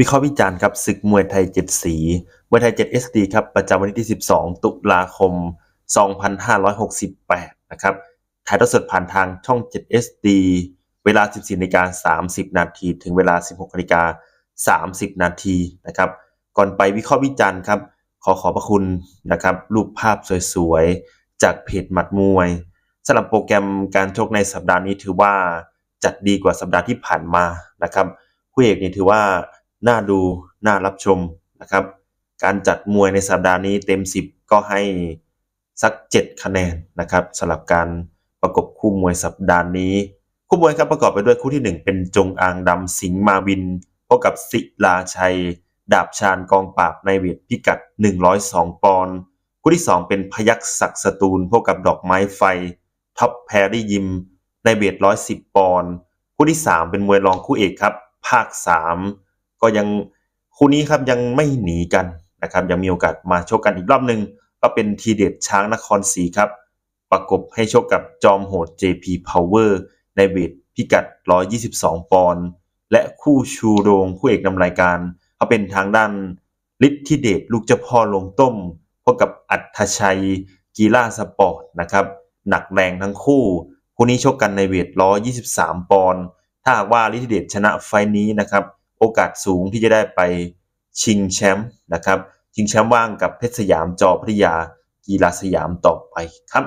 วิเคราะห์วิจารณ์ครับศึกมวยไทย 7 สี มวยไทย 7 SD ครับประจำวันที่ 12 ตุลาคม 2568 นะครับถ่ายทอดสดผ่านทางช่อง 7 SD เวลา 14นาฬิกา30 นาทีถึงเวลา 16นาฬิกา30 นาทีนะครับ ก่อนไปวิเคราะห์วิจารณ์ครับ ขอขอบพระคุณนะครับ รูปภาพสวยๆ จากเพจหมัดมวยสำหรับโปรแกรมการชกในสัปดาห์นี้ถือว่าจัดดีกว่าสัปดาห์ที่ผ่านมานะครับคู่เอกนี่ถือว่า น่าดูน่ารับชมนะครับ การจัดมวยในสัปดาห์นี้เต็ม 10 ก็ให้สัก 7 คะแนนนะครับสำหรับการประกบคู่มวยสัปดาห์นี้ คู่มวยครับประกอบไปด้วยคู่ที่ 1 เป็นจงอางดำสิงห์มาวินพบกับศิลาชัย ดาบชาญกองปราบในเวทพิกัด 102 ปอนด์คู่ที่ 2 เป็นพยักศักดิ์สตูลพบกับดอกไม้ไฟท็อปแพรรี่ยิมในเวท110 ปอนด์คู่ที่ 3 เป็นมวยรองคู่เอกครับ ภาค 3 ก็ยังคู่นี้ครับยังไม่หนีกันนะครับยังมีโอกาสมาชกกันอีกรอบหนึ่งก็เป็นทีเด็ดช้างนครศรีครับ ประกบให้ชกกับจอมโหด JP Power ในเวทพิกัด 122 ปอนด์และคู่ชูโรงคู่เอกนำรายการเขาเป็นทางด้านฤทธิเดชลูกเจ้าพ่อลงต้มพบกับอัธชัยกีฬาสปอร์ตนะครับหนักแรงทั้งคู่ คู่นี้ชกกันในเวท 123 ปอนด์ถ้าหากว่าฤทธิเดชชนะไฟนี้นะครับ โอกาสสูงที่จะได้ไปชิงแชมป์นะครับ ชิงแชมป์ว่างกับเพชรสยามจอพัทยากีฬาสยามต่อไปครับ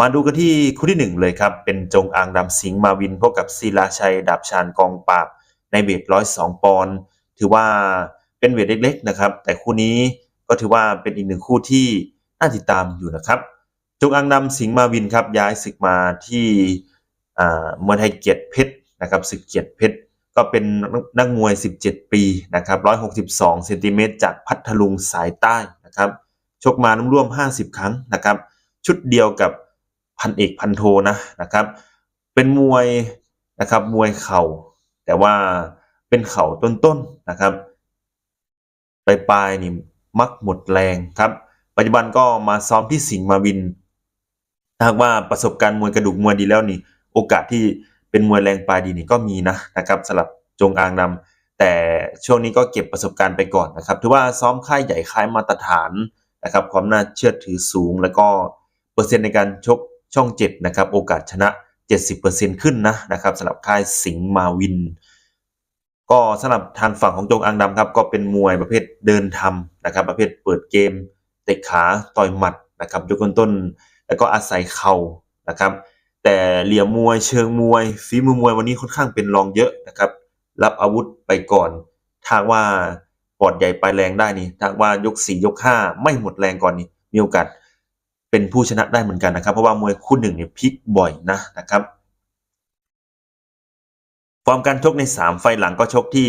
มาดูกันที่คู่ที่หนึ่งเลยครับ เป็นจงอางดำสิงห์มาวินพบกับศิลาชัยดาบชาญกองปราบ ในเวท102ปอนด์ถือว่าเป็นเวทเล็กๆนะครับ แต่คู่นี้ก็ถือว่าเป็นอีกหนึ่งคู่ที่น่าติดตามอยู่นะครับ จงอางดำสิงห์มาวินครับย้ายศึกมาที่อ่ามวยไทยเกียรติเพชรนะครับศึกเกียรติเพชร ก็เป็นนักมวย 17 ปีนะครับ162เซนติเมตรจากพัทลุงสายใต้นะครับชกมาน้ำร่วม 50 ครั้งนะครับชุดเดียวกับพันเอกพันโทนะนะครับ เป็นมวยนะครับมวยเข่าแต่ว่าเป็นเข่าต้นๆนะครับปลายปลายๆนี่มักหมดแรงครับ ปัจจุบันก็มาซ้อมที่สิงห์มาวินหากว่าประสบการณ์มวยกระดูกมวยดีแล้วนี่ โอกาสที่ เป็นมวยแรงปลายดีนี่ก็มีนะนะครับสำหรับจงอางนำแต่ช่วงนี้ก็เก็บประสบการณ์ไปก่อนนะครับถือว่าซ้อมค่ายใหญ่ค่ายมาตรฐานนะครับความน่าเชื่อถือสูง แล้วก็เปอร์เซ็นต์ในการชกช่องเจ็ดนะครับโอกาสชนะ 70%ขึ้นนะนะครับสำหรับค่ายสิงห์มาวิน ก็สำหรับทางฝั่งของจงอางดำครับก็เป็นมวยประเภทเดินทำนะครับประเภทเปิดเกมเตะขาต่อยหมัดนะครับยกต้นแล้วก็อาศัยเข่านะครับ แต่เหลี่ยมมวยเชิงมวยฝีมือมวยวันนี้ค่อนข้างเป็นรองเยอะนะครับ รับอาวุธไปก่อนถ้าว่าปอดใหญ่ปลายแรงได้นี่ถ้าว่ายกสี่ยกห้าไม่หมดแรงก่อนนี่มีโอกาสเป็นผู้ชนะได้เหมือนกันนะครับ เพราะว่ามวยคู่หนึ่งเนี่ยพลิกบ่อยนะนะครับฟอร์มการชกใน 3 ไฟหลังก็ชกที่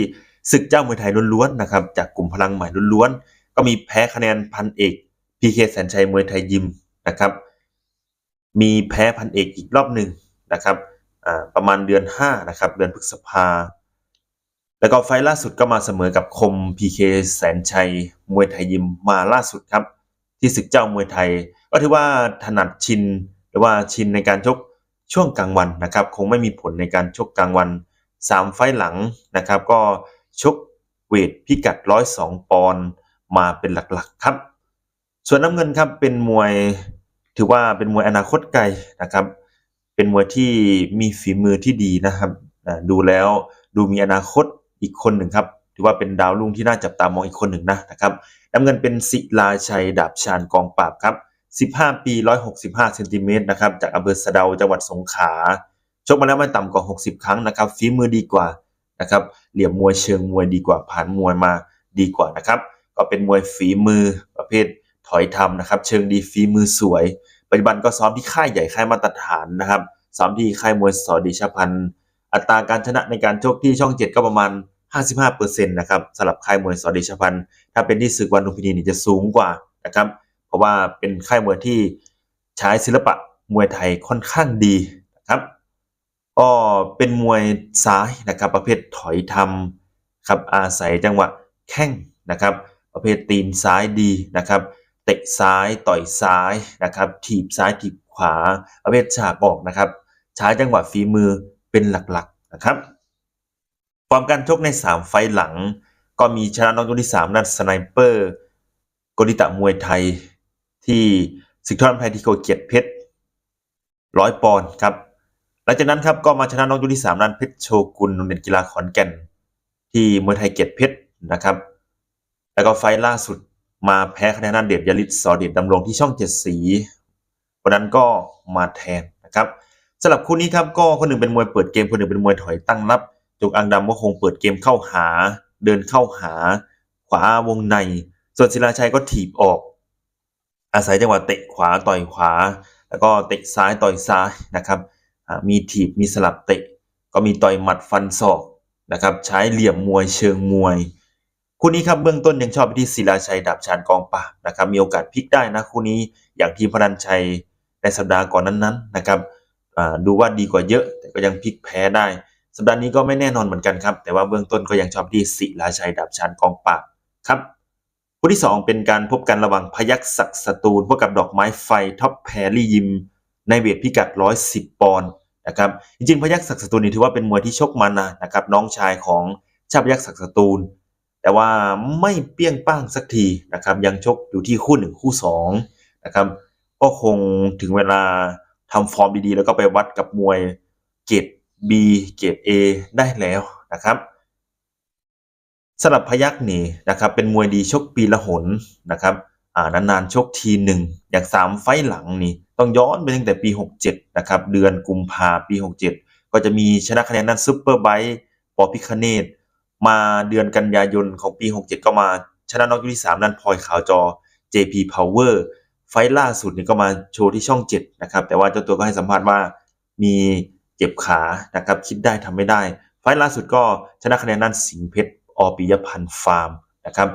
ศึกเจ้ามวยไทยล้วนๆนะครับจากกลุ่มพลังใหม่ล้วนๆก็มีแพ้คะแนนพันเอกพีเคแสนชัยมวยไทยยิมนะครับ มีแพ้พันเอกอีกรอบหนึ่งนะครับประมาณเดือน5นะครับเดือนพฤษภา แล้วก็ไฟล่าสุดก็มาเสมอกับคมพีเคแสนชัย มวยไทยยิมมาล่าสุดครับ ที่ศึกเจ้ามวยไทย ก็ถือว่าถนัดชินหรือว่าชินในการชกช่วงกลางวันนะครับ คงไม่มีผลในการชกกลางวัน 3 ไฟล์หลังนะครับ ก็ชกเวทพิกัด 102 ปอนด์มาเป็นหลักๆครับ ส่วนน้ำเงินครับเป็นมวย ถือว่าเป็นมวยอนาคตไกลนะครับ เป็นมวยที่มีฝีมือที่ดีนะครับดูแล้วดูมีอนาคตอีกคนหนึ่งครับถือว่าเป็นดาวรุ่งที่น่าจับตามองอีกคนหนึ่งนะนะครับน้ำเงินเป็นศิลาชัยดาบชาญกองปราบครับ 15 ปี 165เซนติเมตรนะครับจากอำเภอสะเดาจังหวัดสงขลาชกมาแล้วไม่ต่ำกว่า 60 ครั้งนะครับฝีมือดีกว่านะครับเหลี่ยมมวยเชิงมวยดีกว่าผ่านมวยมาดีกว่านะครับ ก็เป็นมวยฝีมือประเภท ถอยทำนะครับ เชิงดีฝีมือสวย ปัจจุบันก็ซ้อมที่ค่ายใหญ่ค่ายมาตรฐานนะครับ ซ้อมที่ค่ายมวยสอดีชพันธ์อัตราการชนะในการชกที่ช่องเจ็ดก็ประมาณ 55%นะครับสำหรับค่ายมวยสอดีชพันธ์ถ้าเป็นที่ศึกวันลุมพินีนี่จะสูงกว่านะครับ เพราะว่าเป็นค่ายมวยที่ใช้ศิลปะมวยไทยค่อนข้างดีนะครับก็เป็นมวยซ้ายนะครับ ประเภทถอยทำครับอาศัยจังหวะแข้งนะครับ ประเภทตีนซ้ายดีนะครับ เตะซ้ายต่อยซ้ายนะครับถีบซ้ายถีบขวาประเภทฉากออกนะครับ ใช้จังหวะฝีมือเป็นหลักๆนะครับฟอร์มการชกใน 3 ไฟหลัง ก็มีชนะน็อกยกที่ 3 นัดสไนเปอร์กดิตะมวยไทย ที่ศึกทอดไทยที่โกเกียรติเพชรร้อยปอนด์ครับหลังจากนั้นครับก็มาชนะน็อกยกที่ 3 นัดเพชรโชกุนโรงเรียนกีฬาขอนแก่น ที่มวยไทยเกียรติเพชรนะครับ แล้วก็ไฟล่าสุด มาแพ้คะแนนนันเดชยลิศสอเดชดำรงที่ช่องเจ็ดสีวันนั้นก็มาแทนนะครับสำหรับคู่นี้ครับก็คนหนึ่งเป็นมวยเปิดเกมคนหนึ่งเป็นมวยถอยตั้งรับจงอังดำก็คงเปิดเกมเข้าหา เดินเข้าหา ขวาวงใน ส่วนศิลาชัยก็ถีบออก อาศัยจังหวะเตะขวาต่อยขวา แล้วก็เตะซ้ายต่อยซ้ายนะครับอ่ามีถีบมีสลับเตะ ก็มีต่อยหมัดฟันศอกนะครับ ใช้เหลี่ยมมวยเชิงมวย คู่นี้ครับเบื้องต้นยังชอบไปที่ศิลาชัยดาบชานกองปราบนะครับมีโอกาสพลิกได้นะคู่นี้อย่างทีมพนันชัยในสัปดาห์ก่อนนั้นๆนะครับดูว่าดีกว่าเยอะ แต่ก็ยังพลิกแพ้ได้ สัปดาห์นี้ก็ไม่แน่นอนเหมือนกันครับ แต่ว่าเบื้องต้นก็ยังชอบที่ศิลาชัยดาบชานกองปราบครับคู่ที่สองเป็นการพบกันระหว่างพยัคฆ์ศักดิ์สตูลพบกับดอกไม้ไฟท็อปแพรลี่ยิม ในเวทพิกัด 110 ปอนด์นะครับจริงๆพยัคฆ์ศักดิ์สตูลนี่ถือว่าเป็นมวยที่ชกมานานนะครับน้องชายของชาพยัคฆ์ศักดิ์สตูล แต่ว่าไม่เปี้ยงป้างสักทีนะครับ ยังชกอยู่ที่คู่หนึ่งคู่สองนะครับ ก็คงถึงเวลาทำฟอร์มดีๆ แล้วก็ไปวัดกับมวยเกรด B เกรด A ได้แล้วนะครับสำหรับพยักนี่นะครับ เป็นมวยดีชกปีละหนนะครับอ่านานๆชกทีหนึ่งอย่างสามไฟหลังนี่ต้องย้อนไปตั้งแต่ปี 67นะครับเดือนกุมภาปี 67 ก็จะมีชนะคะแนนนันซุปเปอร์ไบต์ปอพิคเนต มาเดือนกันยายนของปี 67 ก็มาชนะน็อกยกที่ 3 นั่นพลอยขาวจอ JP Power ไฟล์ล่าสุดนี่ก็มาโชว์ที่ช่อง 7 นะครับ แต่ว่าเจ้าตัวก็ให้สัมภาษณ์ว่ามีเจ็บขานะครับ คิดได้ทำไม่ได้ ไฟล์ล่าสุดก็ชนะคะแนนนั่นสิงเพชรอปิยพันธ์ฟาร์มนะครับ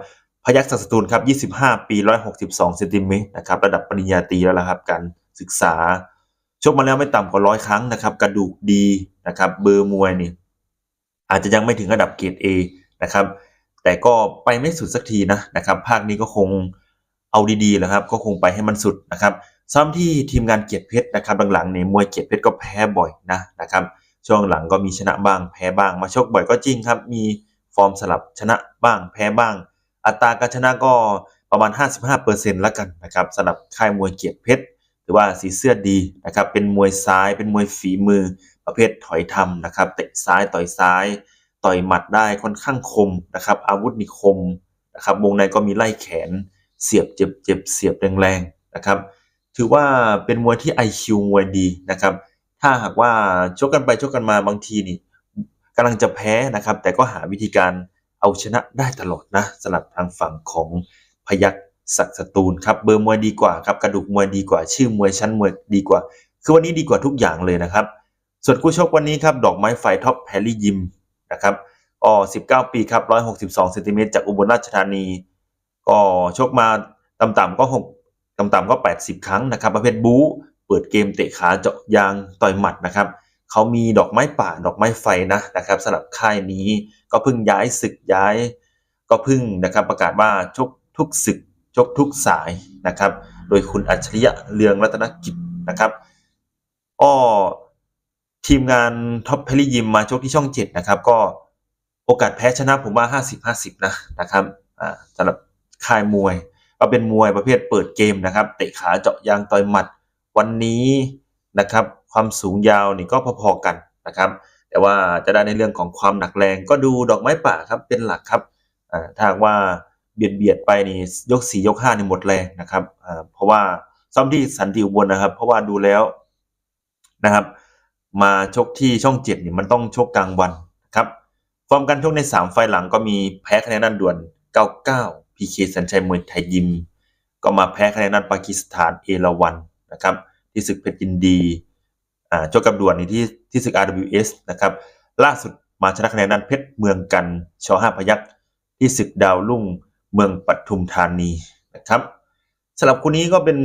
พยัคฆ์ศักดิ์สตูลครับ 25 ปี 162เซนติเมตรนะครับ ระดับปริญญาตรีแล้วละครับ การศึกษา ชกมาแล้วไม่ต่ำกว่าร้อยครั้งนะครับ กระดูกดีนะครับ เบอร์มวยนี่ อาจจะยังไม่ถึงระดับเกรด A นะครับ แต่ก็ไปไม่สุดสักทีนะนะครับ ภาคนี้ก็คงเอาดีๆแหล้วครับ ก็คงไปให้มันสุดนะครับซ้ำที่ทีมงานเกียรติเพชรนะครับหลังๆเนี่ยมวยเกียรติเพชรก็แพ้บ่อยนะนะครับ ช่วงหลังก็มีชนะบ้างแพ้บ้าง มาชกบ่อยก็จริงครับ มีฟอร์มสลับชนะบ้างแพ้บ้าง อัตราการชนะก็ประมาณ 55%แล้วกันนะครับสำหรับค่ายมวยเกียรติเพชรถือว่าสีเสื้อดีนะครับ เป็นมวยซ้ายเป็นมวยฝีมือ ประเภทถอยทำนะครับเตะซ้ายต่อยซ้าย ต่อยหมัดได้ค่อนข้างคมนะครับ อาวุธนิคมนะครับวงในก็มีไล่แขนเสียบเจ็บเจ็บเสียบแรงๆนะครับ ถือว่าเป็นมวยที่ IQ มวยดีนะครับ ถ้าหากว่าชกกันไปชกกันมาบางทีนี่กำลังจะแพ้นะครับ แต่ก็หาวิธีการเอาชนะได้ตลอดนะสำหรับทางฝั่งของพยัคฆ์ศักดิ์สตูลครับเบอร์มวยดีกว่าครับกระดูกมวยดีกว่าชื่อมวยชั้นมวยดีกว่า คือวันนี้ดีกว่าทุกอย่างเลยนะครับ ส่วนคู่ชกวันนี้ครับดอกไม้ไฟท็อปแพรลี่ยิมนะครับก็19 ปีครับ162เซนติเมตรจากอุบลราชธานี ก็ชกมาต่ำๆก็ 6ต่ำๆก็ 80 ครั้งนะครับ ประเภทบู๊เปิดเกมเตะขาเจาะยางต่อยหมัดนะครับเขามีดอกไม้ป่าดอกไม้ไฟนะนะครับสำหรับค่ายนี้ก็เพิ่งย้ายศึกย้าย ก็เพิ่งนะครับประกาศว่าชกทุกศึกชกทุกสายนะครับ โดยคุณอัจฉริยะเรืองรัตนกิจนะครับอ้อ ทีมงานท็อปเพลิยิมมาชกที่ช่องเจ็ดนะครับ ก็โอกาสแพ้ชนะผมว่า50-50นะนะครับอ่าสำหรับค่ายมวย ก็เป็นมวยประเภทเปิดเกมนะครับ เตะขาเจาะยางต่อยหมัด วันนี้นะครับ ความสูงยาวนี่ก็พอๆกันนะครับ แต่ว่าจะได้ในเรื่องของความหนักแรง ก็ดูดอกไม้ป่าครับเป็นหลักครับอ่าถ้าว่าเบียดเบียดไปนี่ยกสี่ยกห้านี่หมดแรงนะครับอ่าเพราะว่าซ้อมที่สันติอุบลนะครับ เพราะว่าดูแล้วนะครับ มาชกที่ช่องเจ็ดนี่มันต้องชกกลางวันครับฟอร์มการชกใน 3 ไฟล์หลังก็มีแพ้คะแนนนันด่วน 99พีเคสัญชัยมวยไทยยิม ก็มาแพ้คะแนนนันปากีสถานเอราวันนะครับที่ศึกเพชรยินดีอ่าชกกับด่วนนี่ที่ที่ศึก RWS นะครับล่าสุดมาชนะคะแนนนันเพชรเมืองกันชอห้าพยักที่ศึกดาวรุ่งเมืองปทุมธานีนะครับสำหรับคู่นี้ก็เป็น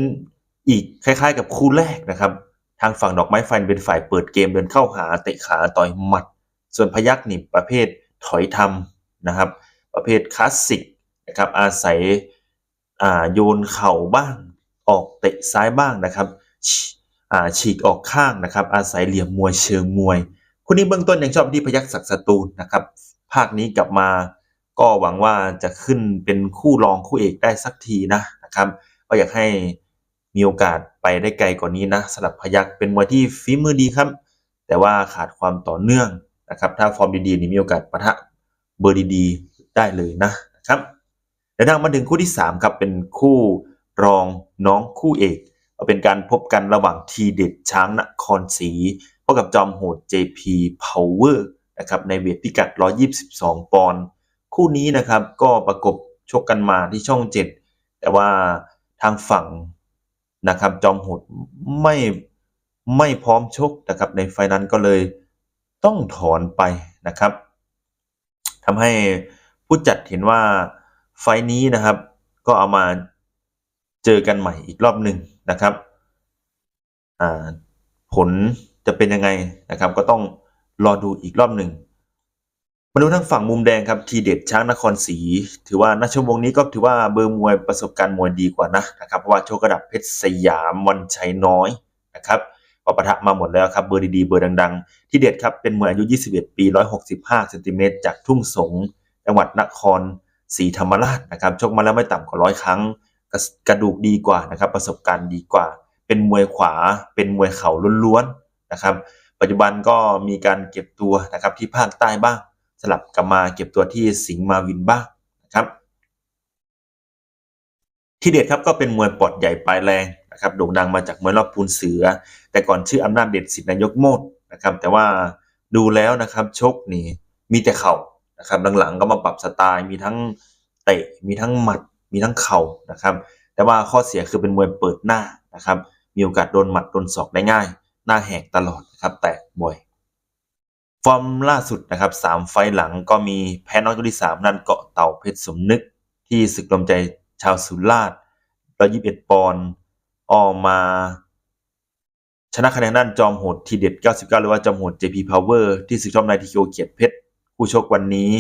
อีกคล้ายๆ กับคู่แรกนะครับ ทางฝั่งดอกไม้ไฟเป็นฝ่ายเปิดเกมเดินเข้าหาเตะขาต่อยหมัด ส่วนพยักหนี่ประเภทถอยทำนะครับ ประเภทคลาสสิกนะครับอาศัยโยนเข่าบ้างออกเตะซ้ายบ้างนะครับฉีอ่าฉีกออกข้างนะครับ อาศัยเหลี่ยมมวยเชิงมวยคู่นี้เบื้องต้นยังชอบที่พยักศักดิ์สตูลนะครับ ภาคนี้กลับมาก็หวังว่าจะขึ้นเป็นคู่รองคู่เอกได้สักทีนะนะครับ ก็อยากให้ มีโอกาสไปได้ไกลกว่านี้นะสำหรับพยักเป็นมวยที่ฝีมือดีครับ แต่ว่าขาดความต่อเนื่องนะครับ ถ้าฟอร์มดีๆนี่มีโอกาสปะทะเบอร์ดีๆได้เลยนะนะครับเดินทางมาถึงคู่ที่ 3 ครับ เป็นคู่รองน้องคู่เอกเป็นการพบกันระหว่างทีเด็ดช้างนครศรีพบกับจอมโหด JP Power นะครับในเวทพิกัด 122 ปอนด์คู่นี้นะครับก็ประกบชกกันมาที่ช่อง 7 แต่ว่าทางฝั่ง นะครับจอมโหดไม่ไม่พร้อมชกนะครับในไฟนั้นก็เลยต้องถอนไปนะครับทำให้ผู้จัดเห็นว่าไฟนี้นะครับ ก็เอามาเจอกันใหม่อีกรอบหนึ่งนะครับผลจะเป็นยังไงนะครับ ก็ต้องรอดูอีกรอบหนึ่ง มาดูทางฝั่งมุมแดงครับทีเด็ดช้างนครศรีถือว่านักชมวงนี้ก็ถือว่าเบอร์มวยประสบการณ์มวยดีกว่านะนะครับเพราะว่าโชคระดับเพชรสยามวันชัยน้อยนะครับก็ปะทะมาหมดแล้วครับเบอร์ดีๆเบอร์ดังๆ ที่เด็ดครับเป็นมวยอายุ 21 ปี 165เซนติเมตรจากทุ่งสงจังหวัดนครศรีธรรมราชนะครับชกมาแล้วไม่ต่ำกว่าร้อยครั้งกระดูกดีกว่านะครับประสบการณ์ดีกว่า เป็นมวยขวาเป็นมวยเข่าล้วนๆนะครับปัจจุบันก็มีการเก็บตัวนะครับที่ภาคใต้บ้าง สลับกลับมาเก็บตัวที่สิงห์มาวินบ้างนะครับ ที่เด็ดครับก็เป็นมวยปอดใหญ่ปลายแรงนะครับโด่งดังมาจากมวยรอบปูนเสือ แต่ก่อนชื่ออำนาจเด็ดสิทธินายกโมดนะครับ แต่ว่าดูแล้วนะครับชกนี่มีแต่เข่านะครับหลังๆก็มาปรับสไตล์มีทั้งเตะมีทั้งหมัดมีทั้งเข่านะครับ แต่ว่าข้อเสียคือเป็นมวยเปิดหน้านะครับ มีโอกาสโดนหมัดโดนศอกได้ง่าย หน้าแหกตลอดนะครับแตกบ่อย อร์มล่าสุดนะครับสามไฟหลังก็มีแพ้น้องตัวที่สามนั่นเกาะเต่าเพชรสมนึก ที่ศึกลมใจชาวสุราษฎร์ร้อยยี่สิบเอ็ดปอนด์ออกมา ชนะคะแนนด้านจอมโหดทีเด็ด 99 หรือว่าจอมโหด JP Power ที่ศึกจอมนายทีโอเกียรติเพชรผู้ชกวันนี้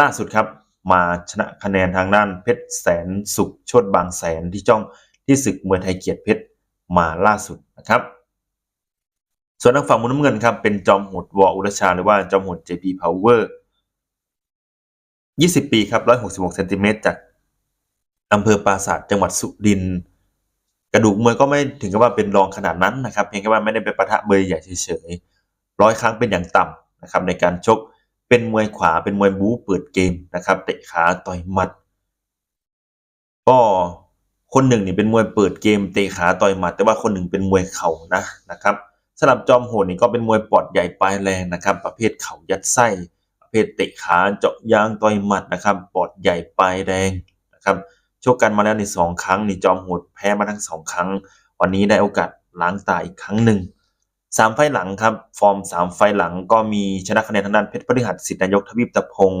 ล่าสุดครับมาชนะคะแนนทางด้านเพชรแสนสุขชดบางแสนที่จ้องที่ศึกมวยไทยเกียรติเพชรมาล่าสุดนะครับ ส่วนทางฝั่งมุมน้ำเงินครับเป็นจอมโหดวออุรชาหรือว่าจอมโหด JP Power 20 ปีครับ 166เซนติเมตรจากอำเภอปราสาทจังหวัดสุรินทร์กระดูกมวยก็ไม่ถึงกับว่าเป็นรองขนาดนั้นนะครับ เพียงแค่ว่าไม่ได้เป็นปะทะเบอร์ใหญ่เฉยๆร้อยครั้งเป็นอย่างต่ำนะครับในการชกเป็นมวยขวาเป็นมวยบู๊เปิดเกมนะครับเตะขาต่อยหมัด ก็คนหนึ่งนี่เป็นมวยเปิดเกมเตะขาต่อยหมัด แต่ว่าคนหนึ่งเป็นมวยเข่านะนะครับ สำหรับจอมโหดนี่ก็เป็นมวยปอดใหญ่ปลายแรงนะครับ ประเภทเข่ายัดไส้ ประเภทเตะขาเจาะยางต่อยหมัดนะครับปอดใหญ่ปลายแรงนะครับชกกันมาแล้วในสองครั้งนี่จอมโหดแพ้มาทั้งสองครั้ง วันนี้ได้โอกาสล้างตาอีกครั้งหนึ่งสามไฟหลังครับ ฟอร์มสามไฟหลังก็มีชนะคะแนนทางด้านเพชรพฤหัสสิทธินายกทวีปตะพง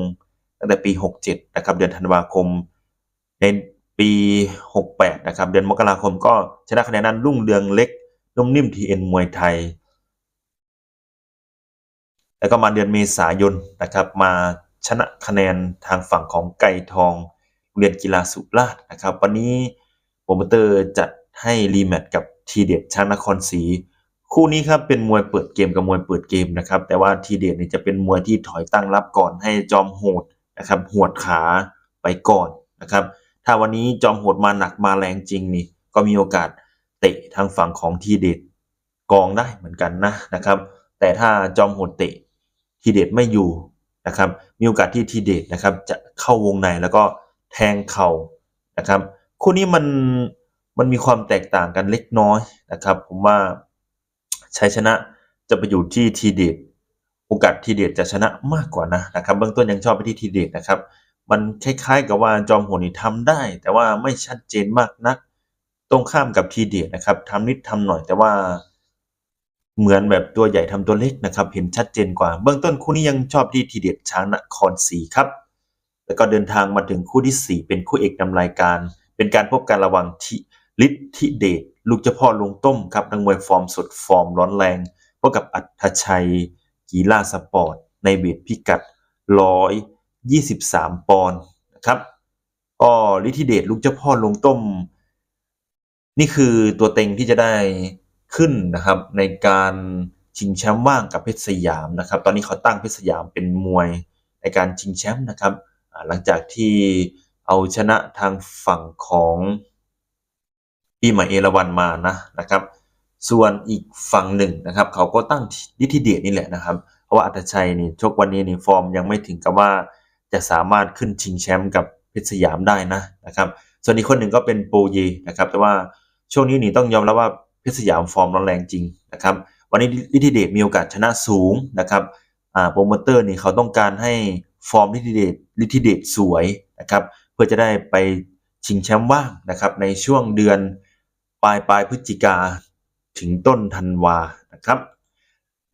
ตั้งแต่ปี 67 นะครับ เดือนธันวาคม ในปี 68 นะครับ เดือนมกราคมก็ชนะคะแนนด้านรุ่งเรืองเล็ก นุ่มนิ่มทีเอ็นมวยไทย แล้วก็มาเดือนเมษายนนะครับ มาชนะคะแนนทางฝั่งของไก่ทองเรียนกีฬาสุราษฎร์นะครับ วันนี้โปรโมเตอร์จัดให้รีแมตช์กับทีเด็ดช้างนครศรีคู่นี้ครับเป็นมวยเปิดเกมกับมวยเปิดเกมนะครับ แต่ว่าทีเด็ดนี่จะเป็นมวยที่ถอยตั้งรับก่อนให้จอมโหดนะครับหวดขาไปก่อนนะครับ ถ้าวันนี้จอมโหดมาหนักมาแรงจริงนี่ก็มีโอกาส เตะทางฝั่งของทีเด็ดกองได้เหมือนกันนะนะครับ แต่ถ้าจอมโหดเตะทีเด็ดไม่อยู่นะครับมีโอกาสที่ทีเด็ดนะครับจะเข้าวงในแล้วก็แทงเข่านะครับคู่นี้มันมันมีความแตกต่างกันเล็กน้อยนะครับ ผมว่าชัยชนะจะไปอยู่ที่ทีเด็ดโอกาสทีเด็ดจะชนะมากกว่านะนะครับ เบื้องต้นยังชอบไปที่ทีเด็ดนะครับ มันคล้ายๆกับว่าจอมโหดนี่ทำได้ แต่ว่าไม่ชัดเจนมากนัก ตรงข้ามกับทีเด็ดนะครับทำนิดทำหน่อยแต่ว่า เหมือนแบบตัวใหญ่ทำตัวเล็กนะครับ เห็นชัดเจนกว่า เบื้องต้นคู่นี้ยังชอบที่ทีเด็ดช้างนครศรีครับ แล้วก็เดินทางมาถึงคู่ที่ 4 เป็นคู่เอกนำรายการ เป็นการพบกันระหว่างทิฤทธิเดชลูกเจ้าพ่อลงต้มครับนักมวยฟอร์มสดฟอร์มร้อนแรงพบกับอัธชัย กีฬาสปอร์ต ในเวทพิกัด 123 ปอนด์นะครับก็ฤทธิเดชลูกเจ้าพ่อลงต้ม นี่คือตัวเต็งที่จะได้ขึ้นนะครับในการชิงแชมป์ว่างกับเพชรสยามนะครับ ตอนนี้เขาตั้งเพชรสยามเป็นมวยในการชิงแชมป์นะครับ หลังจากที่เอาชนะทางฝั่งของปีใหม่เอราวันมานะนะครับ ส่วนอีกฝั่งหนึ่งนะครับ เขาก็ตั้งนิธิเดชนี่แหละนะครับ เพราะว่าอัตชัยนี่ชกวันนี้นี่ฟอร์มยังไม่ถึงกับว่าจะสามารถขึ้นชิงแชมป์กับเพชรสยามได้นะนะครับ ส่วนอีกคนหนึ่งก็เป็นโปรเยนะครับ แต่ว่า ช่วงนี้นี่ต้องยอมรับว่าเพชรสยามฟอร์มร้อนแรงจริงนะครับ วันนี้ลิธิเดชมีโอกาสชนะสูงนะครับโปรโมเตอร์นี่เขาต้องการให้ฟอร์มลิธิเดชลิธิเดชสวยนะครับ เพื่อจะได้ไปชิงแชมป์ว่างนะครับ ในช่วงเดือนปลายปลายพฤศจิกาถึงต้นธันวานะครับ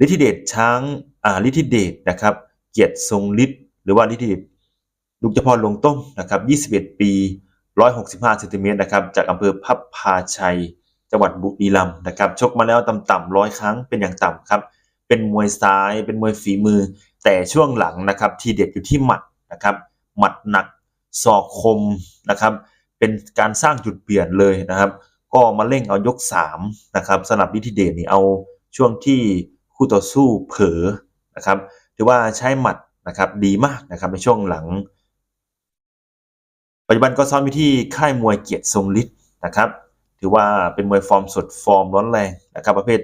ลิธิเดชช้างอ่าลิธิเดชนะครับ เกียรติทรงฤทธิ์หรือว่าลิธิเดชลูกเฉพาะลงต้มนะครับ 21 ปี 165เซนติเมตรนะครับจากอำเภอพับพาชัย จังหวัดบุรีรัมย์นะครับชกมาแล้วต่ำๆร้อยครั้งเป็นอย่างต่ำครับเป็นมวยซ้ายเป็นมวยฝีมือ แต่ช่วงหลังนะครับทีเด็ดอยู่ที่หมัดนะครับหมัดหนักศอกคมนะครับเป็นการสร้างจุดเปลี่ยนเลยนะครับ ก็มาเร่งเอายก3นะครับสำหรับนิธิเดชนี่เอาช่วงที่คู่ต่อสู้เผลอนะครับถือว่าใช้หมัดนะครับดีมากนะครับในช่วงหลัง ปัจจุบันก็ซ้อมอยู่ที่ค่ายมวยเกียรติทรงฤทธิ์นะครับ ถือว่าเป็นมวยฟอร์มสดฟอร์มร้อนแรงนะครับ ประเภท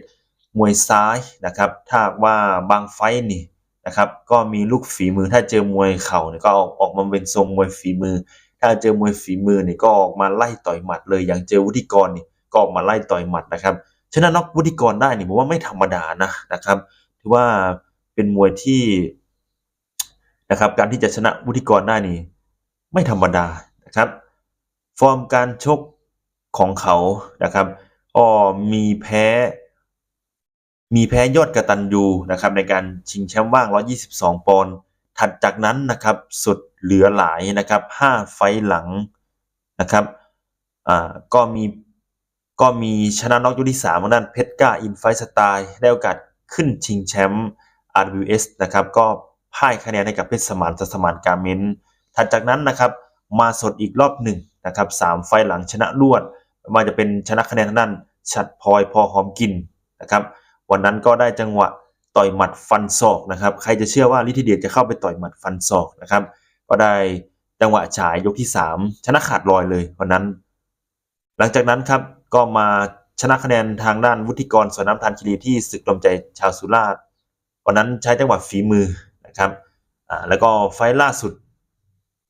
มวยซ้ายนะครับ ถ้าว่าบางไฟนี่นะครับ ก็มีลูกฝีมือถ้าเจอมวยเข่าเนี่ยก็ออกออกมาเป็นทรงมวยฝีมือ ถ้าเจอมวยฝีมือนี่ก็ออกมาไล่ต่อยหมัดเลยอย่างเจอวุฒิกรนี่ก็ออกมาไล่ต่อยหมัดนะครับชนะน็อกวุฒิกรได้นี่ผมว่าไม่ธรรมดานะนะครับถือว่าเป็นมวยที่นะครับการที่จะชนะวุฒิกรได้นี่ไม่ธรรมดา นะครับ ฟอร์มการชกของเขานะครับก็มีแพ้ มีแพ้ยอดกระตันยูนะครับในการชิงแชมป์ว่าง 122 ปอนด์ถัดจากนั้นนะครับสุดเหลือหลายนะครับ 5 ไฟหลังนะครับอ่าก็มีก็มีชนะน็อกยกที่3ทางด้านเพชรก้าอินไฟสไตล์ได้โอกาสขึ้นชิงแชมป์ RWS นะครับ ก็พ่ายคะแนนให้กับเพชรสมานสสมานการเมนถัดจากนั้นนะครับ มาสดอีกรอบหนึ่งนะครับสามไฟหลังชนะรวดมาจะเป็นชนะคะแนนทางด้านฉัดพลอยพอหอมกินนะครับวันนั้นก็ได้จังหวะต่อยหมัดฟันศอกนะครับใครจะเชื่อว่าลิทิเดียจะเข้าไปต่อยหมัดฟันศอกนะครับก็ได้จังหวะฉายยกที่ 3 ชนะขาดลอยเลยวันนั้น หลังจากนั้นครับก็มาชนะคะแนนทางด้านวุฒิกรสวนน้ำทานคีรีที่ศึกลมใจชาวสุราษฎร์วันนั้นใช้จังหวะฝีมือนะครับอ่าแล้วก็ไฟล่าสุด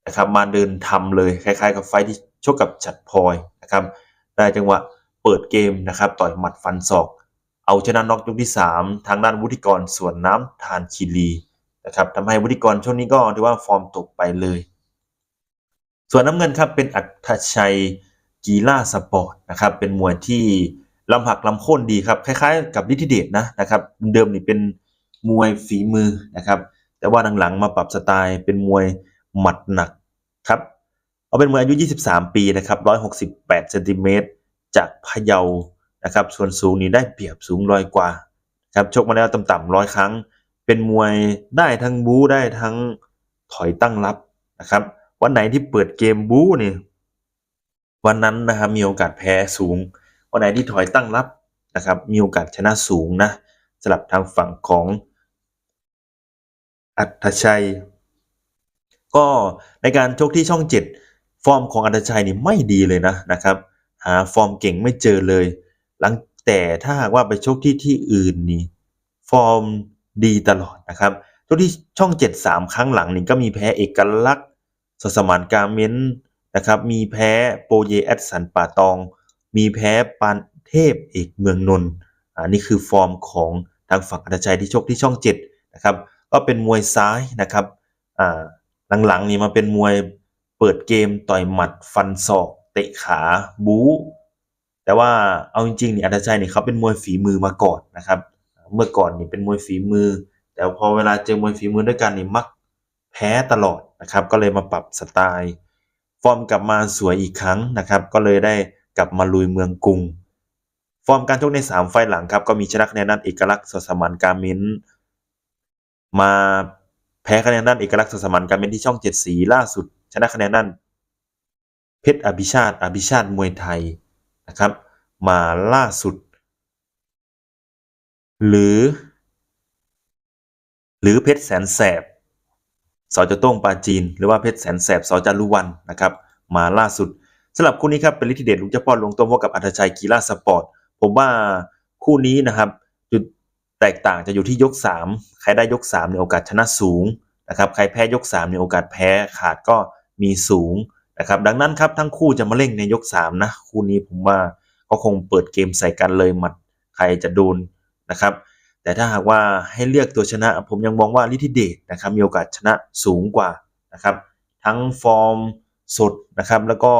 นะครับมาเดินทำเลยคล้ายๆ กับไฟที่ชกกับฉัดพลอยนะครับได้จังหวะเปิดเกมนะครับต่อยหมัดฟันศอก เอาชนะน็อกยกที่ 3 ทางด้านวุฒิกรส่วนน้ำทานคีรีนะครับทำให้วุฒิกรช่วงนี้ก็ถือว่าฟอร์มตกไปเลย ส่วนน้ำเงินครับเป็นอัธชัยกีฬาสปอร์ตนะครับเป็นมวยที่ลำหักลำโค่นดีครับคล้ายๆ กับลิทิเดตนะนะครับเดิมนี่เป็นมวยฝีมือนะครับแต่ว่าหลังๆมาปรับสไตล์เป็นมวย หมัดหนักครับเอาเป็นมวยอายุ 23 ปีนะครับ 168เซนติเมตรจากพะเยานะครับ ส่วนสูงนี่ได้เปรียบสูงร้อยกว่าครับชกมาแล้วต่ำๆร้อยครั้ง เป็นมวยได้ทั้งบู๊ได้ทั้งถอยตั้งรับนะครับ วันไหนที่เปิดเกมบู๊นี่วันนั้นนะครับมีโอกาสแพ้สูง วันไหนที่ถอยตั้งรับนะครับ มีโอกาสชนะสูงนะสำหรับทางฝั่งของอัธชัย ก็ในการชกที่ช่อง 7 ฟอร์มของอัธชัยนี่ไม่ดีเลยนะนะครับ หาฟอร์มเก่งไม่เจอเลย หลังแต่ถ้าหากว่าไปชกที่ที่อื่นนี่ฟอร์มดีตลอดนะครับชกที่ช่อง7 3ครั้งหลังนี่ก็มีแพ้เอกลักษณ์สสมานการเมนนะครับ มีแพ้โปเยแอดสันป่าตอง มีแพ้ปานเทพเอกเมืองนนท์อันนี้คือฟอร์มของทางฝั่งอัธชัยที่ชกที่ช่อง7นะครับ ก็เป็นมวยซ้ายนะครับ อ่า หลังๆ นี่มาเป็นมวยเปิดเกมต่อยหมัดฟันศอก เตะขาบู๊แต่ว่าเอาจริงๆนี่อัตชัยนี่เขาเป็นมวยฝีมือมาก่อนนะครับ เมื่อก่อนนี่เป็นมวยฝีมือ แต่พอเวลาเจอมวยฝีมือด้วยกันนี่มักแพ้ตลอดนะครับ ก็เลยมาปรับสไตล์ฟอร์มกลับมาสวยอีกครั้งนะครับ ก็เลยได้กลับมาลุยเมืองกรุง ฟอร์มการชกใน 3 ไฟล์หลังครับ ก็มีชนะคะแนนด้นเอกลักษณ์สสมานการมินมา พ้คะแนนด้านเอกลักษณ์สสมันการเป็นที่ช่องเจ็ดสีล่าสุด ชนะคะแนนด้านเพชรอภิชาติอภิชาติมวยไทยนะครับ มาล่าสุด หรือ หรือเพชรแสนแสบสอจต้งปาจีน หรือว่าเพชรแสนแสบสอจารุวันนะครับ มาล่าสุดสำหรับคู่นี้ครับเป็นฤทธิเดชลุงเจ้าพ่อลงต้มพบกับอัธชัยกีฬาสปอร์ตผมว่าคู่นี้นะครับ แตกต่างจะอยู่ที่ยก 3 ใครได้ยก3เนี่ยโอกาสชนะสูงนะครับ ใครแพ้ยก3เนี่ยโอกาสแพ้ขาดก็มีสูงนะครับ ดังนั้นครับทั้งคู่จะมาเล่งในยก3นะคู่นี้ผมว่าก็คงเปิดเกมใส่กันเลยหมัดใครจะโดนนะครับ แต่ถ้าหากว่าให้เลือกตัวชนะ ผมยังมองว่าลิทิเดชนะครับมีโอกาสชนะสูงกว่านะครับ ทั้งฟอร์มสดนะครับ แล้วก็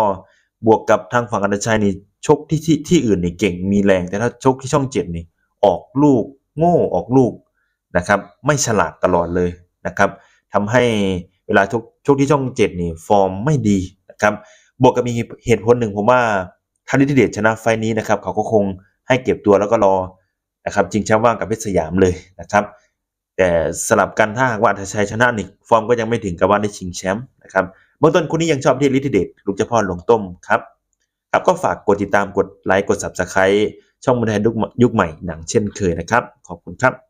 บวกกับทางฝั่งอันดชัยนี่ชกที่ที่ที่อื่นนี่เก่งมีแรง แต่ถ้าชกที่ช่องเจ็ดนี่ออกลูก โง่ออกลูกนะครับ ไม่ฉลาดตลอดเลยนะครับทำให้เวลาชกชกที่ช่องเจ็ดนี่ฟอร์มไม่ดีนะครับบวกกับมีเหตุผลหนึ่งผมว่าถ้าลิทิเดชชนะไฟล์นี้นะครับ เขาก็คงให้เก็บตัวแล้วก็รอนะครับจริงแชมป์ว่างกับเพชรสยามเลยนะครับ แต่สลับกันถ้าหากว่าอัธชัยชนะนี่ฟอร์มก็ยังไม่ถึงกับว่าได้ชิงแชมป์นะครับเบื้องต้นคุณนี้ยังชอบที่ลิทธิเดชลูกเจ้าพ่อหลงต้มครับครับก็ฝากกดติดตามกดไลค์กด subscribe ช่องมือไทยยุคใหม่หนังเช่นเคยนะครับ ขอบคุณครับ